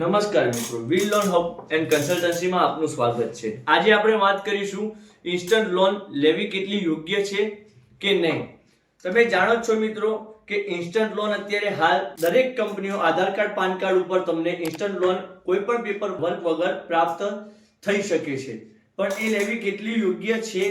નમસ્કાર મિત્રો will loan hub and કન્સલ્ટન્સીમાં આપનું સ્વાગત છે. આજે આપણે વાત કરીશું ઇન્સ્ટન્ટ લોન લેવી કેટલી યોગ્ય છે કે નહીં? તમે જાણો છો મિત્રો કે ઇન્સ્ટન્ટ લોન અત્યારે હાલ દરેક કંપનીઓ આધાર કાર્ડ, પાન કાર્ડ ઉપર તમને ઇન્સ્ટન્ટ લોન કોઈ પણ પેપર વર્ક વગર પ્રાપ્ત થઈ શકે છે. પણ એ લેવી કેટલી યોગ્ય છે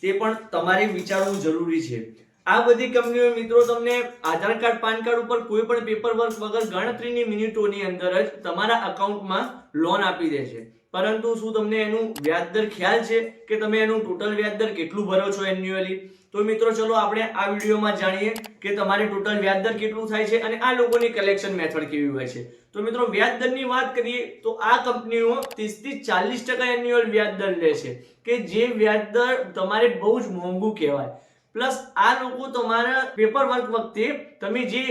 તે પણ તમારે વિચારવું જરૂરી છે. આ બધી કંપનીઓ મિત્રો તમને આધાર કાર્ડ, પાન કાર્ડ ઉપર કોઈ પણ પેપર વર્ક વગર ગણતરીની મિનિટોની અંદર જ તમારા અકાઉન્ટમાં લોન આપી દે છે. પરંતુ શું તમને એનું વ્યાજદર ખ્યાલ છે કે તમે એનું ટોટલ વ્યાજદર કેટલું ભરો છો એન્યુઅલી તો મિત્રો ચલો આપણે આ વિડીયોમાં જાણીએ કે તમારે ટોટલ વ્યાજદર કેટલું થાય છે અને આ લોકોની કલેક્શન મેથડ કેવી હોય છે. તો મિત્રો વ્યાજદરની વાત કરીએ તો આ કંપનીઓ ત્રીસથી ચાલીસ ટકા એન્યુઅલ વ્યાજદર લે છે કે જે વ્યાજદર તમારે બહુ જ મોંઘું કહેવાય. પ્લસ આ લોકો તમારા પેપર વર્ક વખતે તમે જે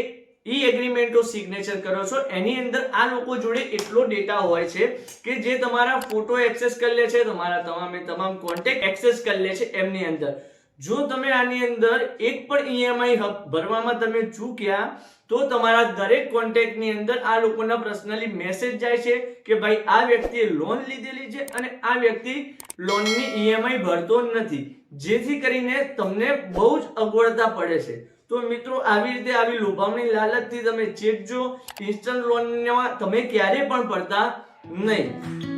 ઈ એગ્રીમેન્ટો સિગ્નેચર કરો છો, એની અંદર આ લોકો જોડે એટલો ડેટા હોય છે કે જે તમારા ફોટો એક્સેસ કરી લે છે, તમારા તમામે તમામ કોન્ટેક્ટ એક્સેસ કરી લે છે એમની અંદર. જો તમે આની અંદર એક પણ ઈએમઆઈ ભરવામાં તમે ચૂક્યા, તો તમારા દરેક કોન્ટેક્ટની અંદર આ લોકોના પર્સનલી મેસેજ જાય છે કે ભાઈ આ વ્યક્તિએ લોન લીધેલી છે અને આ વ્યક્તિ લોનની ઈએમઆઈ ભરતો નથી. જેથી કરીને તમને બહુ જ અગવડતા પડે છે. તો મિત્રો, આવી રીતે આવી લોભામણી લાલચથી તમે ચેકજો. ઇન્સ્ટન્ટ લોનમાં તમે ક્યારેય પણ પડતા નહીં.